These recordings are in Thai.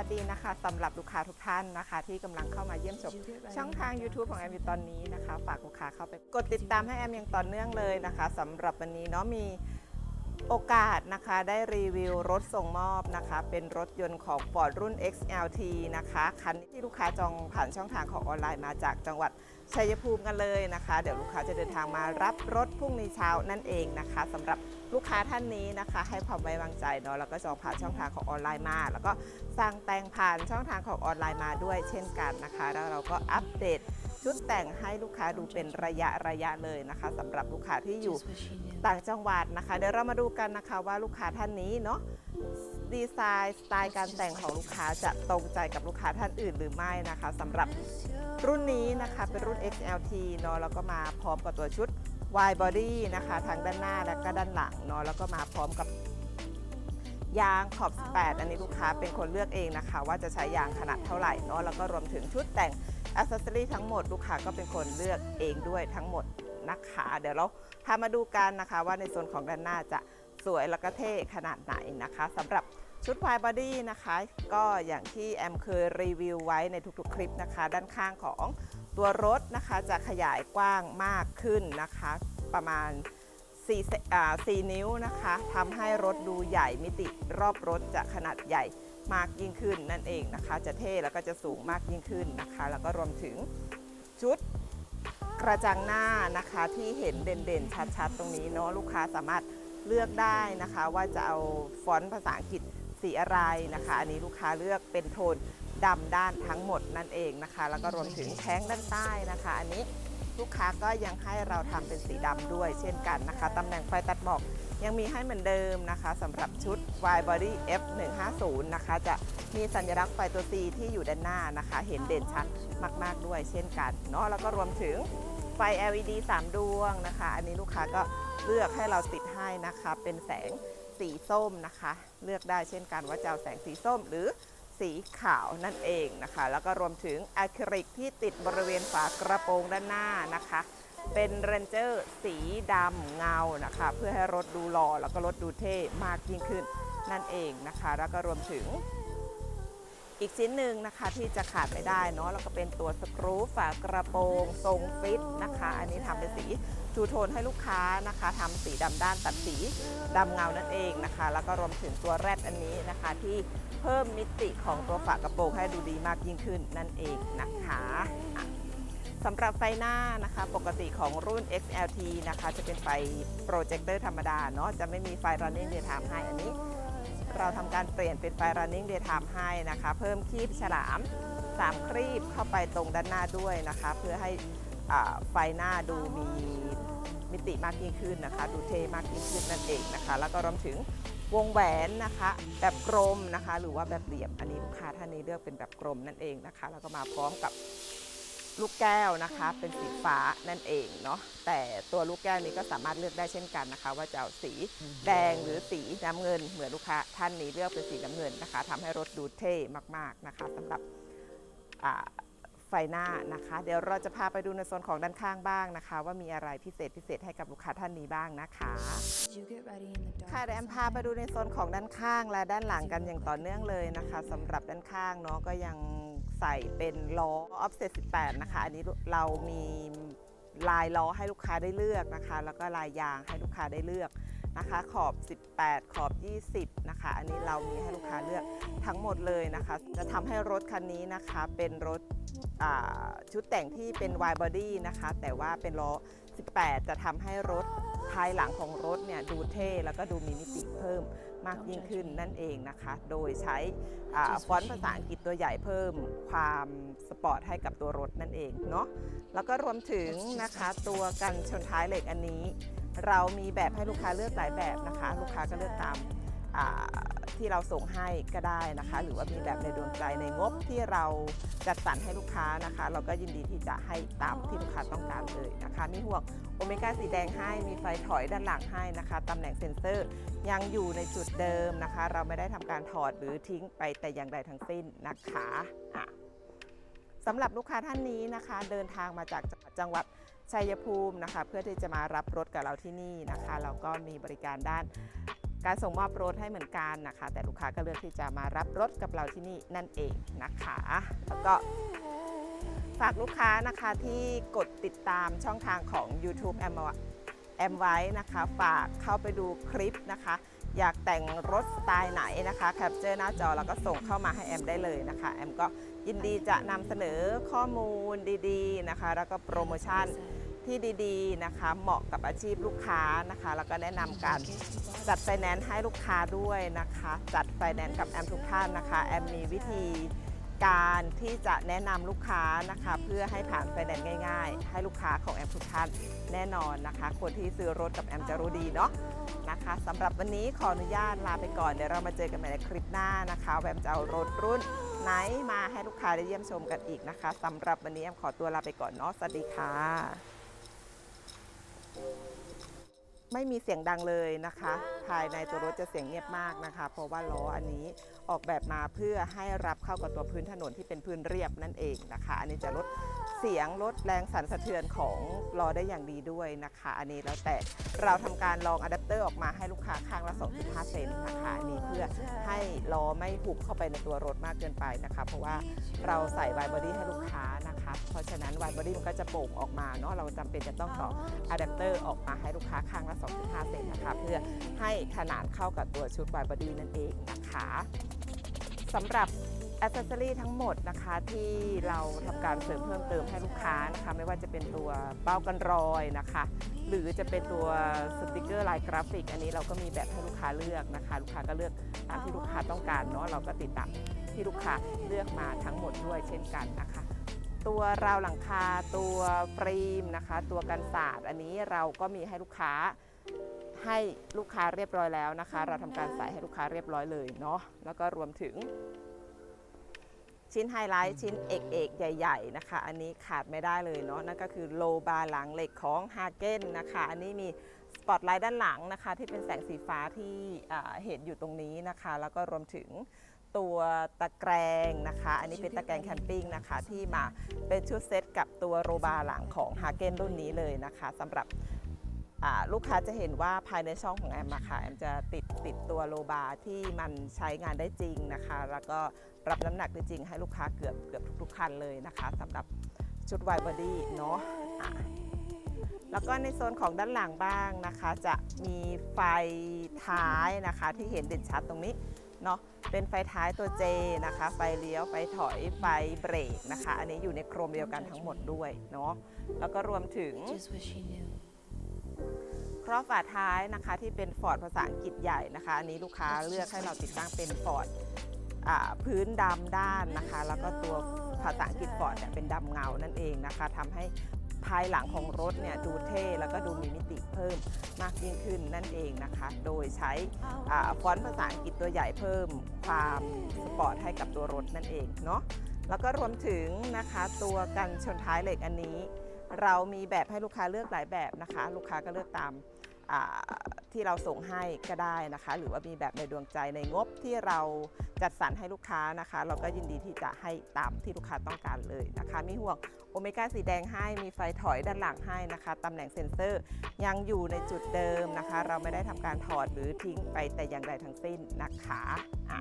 สวัสดีนะคะสำหรับลูกค้าทุกท่านนะคะ ที่กำลังเข้ามาเยี่ยมชมช่องทาง YouTube ของแอมอยู่ตอนนี้นะคะ ฝากลูกค้าเข้าไปกดติดตามให้แอมอย่างต่อเนื่องเลยนะคะสำหรับวันนี้เนาะมี โอกาสนะคะได้รีวิวรถส่งมอบนะคะ เป็นรถยนต์ของ Ford รุ่น XLT นะคะ คันที่ลูกค้าจองผ่านช่องทางของออนไลน์มาจากจังหวัดชัยภูมิกันเลยนะคะ เดี๋ยวลูกค้าจะเดินทางมารับรถพรุ่งนี้เช้านั่นเองนะคะสำหรับลูกค้าท่านนี้นะคะ ให้ความไว้วางใจเนาะแล้วก็จองผ่านช่องทางของออนไลน์มา แล้วก็สั่งแต่งผ่านช่องทางของออนไลน์มาด้วยเช่นกันนะคะ แล้วเราก็อัปเดต ชุดแต่งให้ลูกค้าดูเป็นระยะระยะเลยนะคะสำหรับลูกค้าที่อยู่ต่างจังหวัดนะคะ เดี๋ยวเรามาดูกันนะคะว่าลูกค้าท่านนี้เนาะดีไซน์สไตล์การแต่งของลูกค้าจะตรงใจกับลูกค้าท่านอื่นหรือไม่นะคะสำหรับรุ่นนี้นะคะเป็นรุ่น XLT เนาะแล้วก็มาพร้อมกับตัวชุด wide body นะคะทางด้านหน้าและก็ด้านหลังเนาะแล้วก็มาพร้อมกับ ยางขอบ 18 อันนี้ลูกค้าเป็นคนเลือกเองนะคะ ว่าจะใช้ยางขนาดเท่าไหร่เนาะแล้วก็รวมถึงชุดแต่งอ c เซสซอรีทั้งหมดลูกค้าก็เป็นคนเลือกเองด้วยทั้งหมดนะคะเดี๋ยวเราพามาดูกันนะคะว่าในส่วนของด้านหน้าจะสวยแล้วก็เท่ขนาดไหนนะคะสำหรับชุด wide body นะคะ ก็อย่างที่แอมเคยรีวิวไว้ในทุกๆคลิปนะคะ ด้านข้างของตัวรถนะคะจะขยายกว้างมากขึ้นนะคะ ประมาณ 4อ่า4นิ้วนะคะทำให้รถดูใหญ่มิติรอบรถจะขนาดใหญ่มากยิ่งขึ้นนั่นเองนะคะ จะเท่แล้วก็จะสูงมากยิ่งขึ้นนะคะ แล้วก็รวมถึงชุดกระจังหน้านะคะที่เห็นเด่นๆ ชัดๆ ตรงนี้เนาะลูกค้าสามารถเลือกได้นะคะว่าจะเอาฟอนต์ภาษาอังกฤษสีอะไรนะคะ อันนี้ลูกค้าเลือกเป็นโทนดำด้านทั้งหมดนั่นเองนะคะ แล้วก็รวมถึงแท้งด้านใต้นะคะ อันนี้ ลูกค้าก็ยังให้เราทำเป็นสีดำด้วย เช่นกันนะคะตำแหน่งไฟตัดหมอกยังมีให้เหมือนเดิมนะคะสำหรับชุด Y Body F150 นะคะ จะมีสัญลักษณ์ไฟตัว C ที่อยู่ด้านหน้านะคะ เห็นเด่นชัดมาก ๆ ด้วย เช่นกันเนาะแล้วก็รวมถึงไฟ LED 3 ดวงนะคะ อันนี้ลูกค้าก็เลือกให้เราติดให้นะคะ เป็นแสงสีส้มนะคะ เลือกได้เช่นกันว่าจะเอาแสงสีส้มหรือ สีขาวนั่นเองนะคะ แล้วก็รวมถึงอะคริลิกที่ติดบริเวณฝากระโปรงด้านหน้านะคะ เป็นเรนเจอร์สีดำเงานะคะ เพื่อให้รถดูหล่อแล้วก็รถดูเท่มากยิ่งขึ้นนั่นเองนะคะ แล้วก็รวมถึง อีกชิ้นหนึ่งนะคะที่จะขาดไม่ได้เนาะแล้วก็เป็นตัวสกรูฝากระโปรงทรงฟิตนะคะ อันนี้ทำเป็นสีทูโทนให้ลูกค้านะคะทำสีดำด้านตัดสีดำเงานั่นเองนะคะ แล้วก็รวมถึงตัวแรดอันนี้นะคะ ที่เพิ่มมิติของตัวฝากระโปรงให้ดูดีมากยิ่งขึ้นนั่นเองนะคะะสำหรับไฟหน้านะคะปกติของรุ่น XLT นะคะ จะเป็นไฟโปรเจคเตอร์ธรรมดาเนาะจะไม่มีไฟ running daytime ให้อันนี้ เราทำการเปลี่ยนเป็นไฟ running daytime ให้นะคะ เพิ่มครีบฉลาม3ครีบเข้าไปตรงด้านหน้าด้วยนะคะ เพื่อให้ไฟหน้าดูมีมิติมากยิ่งขึ้นนะคะ ดูเท่มากยิ่งขึ้นนั่นเองนะคะ แล้วก็รวมถึงวงแหวนนะคะ แบบกลมนะคะ หรือว่าแบบเหลี่ยมอันนี้ลูกค้าท่านนี้เลือกเป็นแบบกลมนั่นเองนะคะ แล้วก็มาพร้อมกับ ลูกแก้วนะคะ เป็นสีฟ้านั่นเองเนาะแต่ตัวลูกแก้วนี้ก็สามารถเลือกได้เช่นกันนะคะ ว่าจะเอาสีแดงหรือสีน้ำเงิน เหมือนลูกค้าท่านนี้เลือกเป็นสีน้ำเงินนะคะทำให้รถดูเท่มากๆนะคะสำหรับไฟหน้านะคะ เดี๋ยวเราจะพาไปดูในโซนของด้านข้างบ้างนะคะ ว่ามีอะไรพิเศษพิเศษให้กับลูกค้าท่านนี้บ้างนะคะค่ะเดี๋ยวแอมพาไปดูในโซนของด้านข้างและด้านหลังกันอย่างต่อเนื่องเลยนะคะสำหรับด้านข้างเนาะก็ยัง ใส่เป็นล้อ offset 18 นะคะ อันนี้เรามีลายล้อให้ลูกค้าได้เลือกนะคะ แล้วก็ลายยางให้ลูกค้าได้เลือกนะคะ ขอบ 18 ขอบ 20 นะคะ อันนี้เรามีให้ลูกค้าเลือกทั้งหมดเลยนะคะ จะทำให้รถคันนี้นะคะเป็นรถชุดแต่งที่เป็น wide body นะคะ แต่ว่าเป็นล้อ 18 จะทำให้รถ ภายหลังของรถเนี่ยดูเท่แล้วก็ดูมีมิติเพิ่มมากยิ่งขึ้นนั่นเองนะคะ โดยใช้อ่าฟอนต์ภาษาอังกฤษตัวใหญ่เพิ่มความสปอร์ตให้กับตัวรถนั่นเองเนาะแล้วก็รวมถึงนะคะตัวกันชนท้ายเหล็กอันนี้ เรามีแบบให้ลูกค้าเลือกหลายแบบนะคะ ลูกค้าก็เลือกตามอ่า ที่เราส่งให้ก็ได้นะคะ หรือว่ามีแบบในดวงใจในงบที่เราจัดสรรให้ลูกค้านะคะ เราก็ยินดีที่จะให้ตามที่ลูกค้าต้องการเลยนะคะ มีห่วงโอเมก้าสีแดงให้มีไฟถอยด้านหลังให้นะคะตำแหน่งเซ็นเซอร์ยังอยู่ในจุดเดิมนะคะ เราไม่ได้ทำการถอดหรือทิ้งไปแต่อย่างใดทั้งสิ้นนะคะอะสำหรับลูกค้าท่านนี้นะคะ เดินทางมาจากจังหวัดชัยภูมินะคะ เพื่อที่จะมารับรถกับเราที่นี่นะคะ เราก็มีบริการด้าน การส่งมอบรถให้เหมือนกันนะคะ แต่ลูกค้าก็เลือกที่จะมารับรถกับเราที่นี่นั่นเองนะคะ แล้วก็ฝากลูกค้านะคะที่กดติดตามช่องทางของ YouTube แอมวแอมไว้นะคะ ฝากเข้าไปดูคลิปนะคะ อยากแต่งรถสไตล์ไหนนะคะแคปเจอร์หน้าจอแล้วก็ส่งเข้ามาให้แอมได้เลยนะคะ แอมก็ยินดีจะนำเสนอข้อมูลดีๆนะคะ แล้วก็โปรโมชั่น ที่ดีๆนะคะ เหมาะกับอาชีพลูกค้านะคะ แล้วก็แนะนำการจัดไฟแนนซ์ให้ลูกค้าด้วยนะคะ จัดไฟแนนซ์กับแอมทุกท่านนะคะ แอมมีวิธีการที่จะแนะนำลูกค้านะคะ เพื่อให้ผ่านไฟแนนซ์ง่ายๆ ให้ลูกค้าของแอมทุกท่านแน่นอนนะคะ คนที่ซื้อรถกับแอมจะรู้ดีเนาะนะคะสำหรับวันนี้ขออนุญาตลาไปก่อนเดี๋ยวเรามาเจอกันใหม่ในคลิปหน้านะคะแวมจะเอารถรุ่นไหนมาให้ลูกค้าได้เยี่ยมชมกันอีกนะคะสำหรับวันนี้แอมขอตัวลาไปก่อนเนาะสวัสดีค่ะ ไม่มีเสียงดังเลยนะคะ ภายในตัวรถจะเสียงเงียบมากนะคะ เพราะว่าล้ออันนี้ออกแบบมาเพื่อให้รับเข้ากับตัวพื้นถนนที่เป็นพื้นเรียบนั่นเองนะคะ อันนี้จะลด เสียงลดแรงสั่นสะเทือนของล้อได้อย่างดีด้วยนะคะ อันนี้แล้วแต่เราทำการลองอะแดปเตอร์ออกมาให้ลูกค้าข้างละ2.5เซนนะคะอันนี้เพื่อให้ล้อไม่หุบเข้าไปในตัวรถมากเกินไปนะคะ เพราะว่าเราใส่ไวบอดี้ให้ลูกค้านะคะ เพราะฉะนั้นไวบอดี้มันก็จะโป่งออกมาเนาะเราจำเป็นจะต้องต่ออะแดปเตอร์ออกมาให้ลูกค้าข้างละ2.5เซนนะคะ เพื่อให้ขนาดเข้ากับตัวชุดไวบอดี้นั่นเองนะคะสำหรับ อ c เซซอรี่ทั้งหมดนะคะที่เราทำการเสริมเพิ่มเติมให้ลูกค้านะคะไม่ว่าจะเป็นตัวเป้ากันรอยนะคะ หรือจะเป็นตัวสติกเกอร์ลายกราฟิก อันนี้เราก็มีแบบให้ลูกค้าเลือกนะคะ ลูกค้าก็เลือกตามที่ลูกค้าต้องการเนาะเราก็ติดตามที่ลูกค้าเลือกมาทั้งหมดด้วยเช่นกันนะคะ ตัวราวหลังคาตัวฟรีมนะคะ ตัวกันศาสตร์อันนี้เราก็มีให้ลูกค้าให้ลูกค้าเรียบร้อยแล้วนะคะ เราทำการใส่ให้ลูกค้าเรียบร้อยเลยเนาะแล้วก็รวมถึง ชิ้นไฮไลท์ชิ้นเอกเอกๆใหญ่ ๆ นะคะ อันนี้ขาดไม่ได้เลยเนาะนั่นก็คือโลบาร์หลังเหล็กของฮาเกนนะคะ อันนี้มีสปอตไลท์ด้านหลังนะคะ ที่เป็นแสงสีฟ้าที่อ่าเห็นอยู่ตรงนี้นะคะ แล้วก็รวมถึงตัวตะแกรงนะคะ อันนี้เป็นตะแกรงแคมปิ้งนะคะ ที่มาเป็นชุดเซตกับตัวโรบาร์หลังของฮาเกนรุ่นนี้เลยนะคะสำหรับอ่า ลูกค้าจะเห็นว่าภายในช่องของแอมอะค่ะแอมจะติดติดตัวโลบาร์ที่มันใช้งานได้จริงนะคะ แล้วก็รับน้ำหนักได้จริงให้ลูกค้าเกือบเกือบทุกๆคันเลยนะคะสำหรับชุดไวบอดี้เนาะะแล้วก็ในโซนของด้านหลังบ้างนะคะ จะมีไฟท้ายนะคะที่เห็นเด่นชัดตรงนี้เนาะเป็นไฟท้ายตัว J นะคะ ไฟเลี้ยว ไฟถอย ไฟเบรกนะคะ อันนี้อยู่ในโครมเดียวกันทั้งหมดด้วยเนาะแล้วก็รวมถึง Just what she knew. ครอบฝาท้ายนะคะที่เป็นฟอร์ดภาษาอังกฤษใหญ่นะคะ อันนี้ลูกค้าเลือกให้เราติดตั้งเป็นฟอร์ดพื้นดำด้านนะคะ แล้วก็ตัวภาษาอังกฤษฟอร์ดเนี่ยเป็นดำเงานั่นเองนะคะทำให้ภายหลังของรถเนี่ยดูเท่แล้วก็ดูมีมิติเพิ่มมากยิ่งขึ้นนั่นเองนะคะ โดยใช้ฟอนต์ภาษาอังกฤษตัวใหญ่เพิ่มความสปอร์ตให้กับตัวรถนั่นเองเนาะแล้วก็รวมถึงนะคะตัวกันชนท้ายเหล็กอันนี้ เรามีแบบให้ลูกค้าเลือกหลายแบบนะคะ ลูกค้าก็เลือกตาม ที่เราส่งให้ก็ได้นะคะ หรือว่ามีแบบในดวงใจในงบที่เราจัดสรรให้ลูกค้านะคะ เราก็ยินดีที่จะให้ตามที่ลูกค้าต้องการเลยนะคะ มีห่วงโอเมก้าสีแดงให้มีไฟถอยด้านหลังให้นะคะตำแหน่งเซ็นเซอร์ยังอยู่ในจุดเดิมนะคะ เราไม่ได้ทำการถอดหรือทิ้งไปแต่อย่างใดทั้งสิ้นนะคะอะ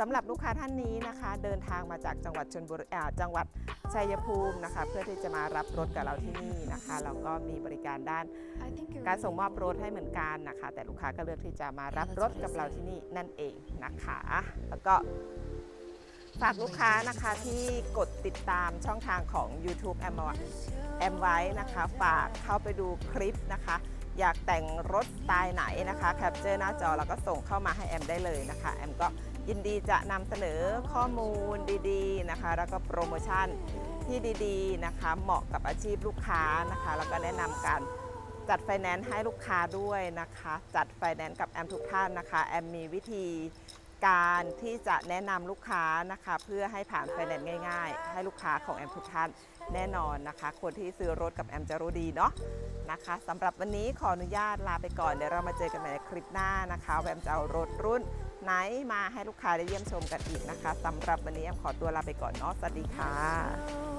สำหรับลูกค้าท่านนี้นะคะ เดินทางมาจากจังหวัดชนบุรีจังหวัดชัยภูมินะคะ เพื่อที่จะมารับรถกับเราที่นี่นะคะ เราก็มีบริการด้านการส่งมอบรถให้เหมือนกันนะคะ แต่ลูกค้าก็เลือกที่จะมารับรถกับเราที่นี่นั่นเองนะคะ แล้วก็ฝากลูกค้านะคะที่กดติดตามช่องทางของ YouTube แอมวแอมไว้นะคะ ฝากเข้าไปดูคลิปนะคะ อยากแต่งรถสไตล์ไหนนะคะแคปเจอร์หน้าจอแล้วก็ส่งเข้ามาให้แอมได้เลยนะคะ แอมก็ยินดีจะนำเสนอข้อมูลดีๆนะคะ แล้วก็โปรโมชั่นที่ดีๆนะคะ เหมาะกับอาชีพลูกค้านะคะ แล้วก็แนะนำการจัดไฟแนนซ์ให้ลูกค้าด้วยนะคะ จัดไฟแนนซ์กับแอมทุกท่านนะคะ แอมมีวิธี การที่จะแนะนำลูกค้านะคะ เพื่อให้ผ่านไฟแนนซ์ง่าย ๆ ให้ลูกค้าของแอมทุกท่านแน่นอนนะคะ คนที่ซื้อรถกับแอมจะรู้ดีเนาะนะคะสำหรับวันนี้ขออนุญาตลาไปก่อน เดี๋ยวเรามาเจอกันใหม่ในคลิปหน้านะคะแอมจะเอารถรุ่นไหนมาให้ลูกค้าได้เยี่ยมชมกันอีกนะคะสำหรับวันนี้แอมขอตัวลาไปก่อนเนาะสวัสดีค่ะ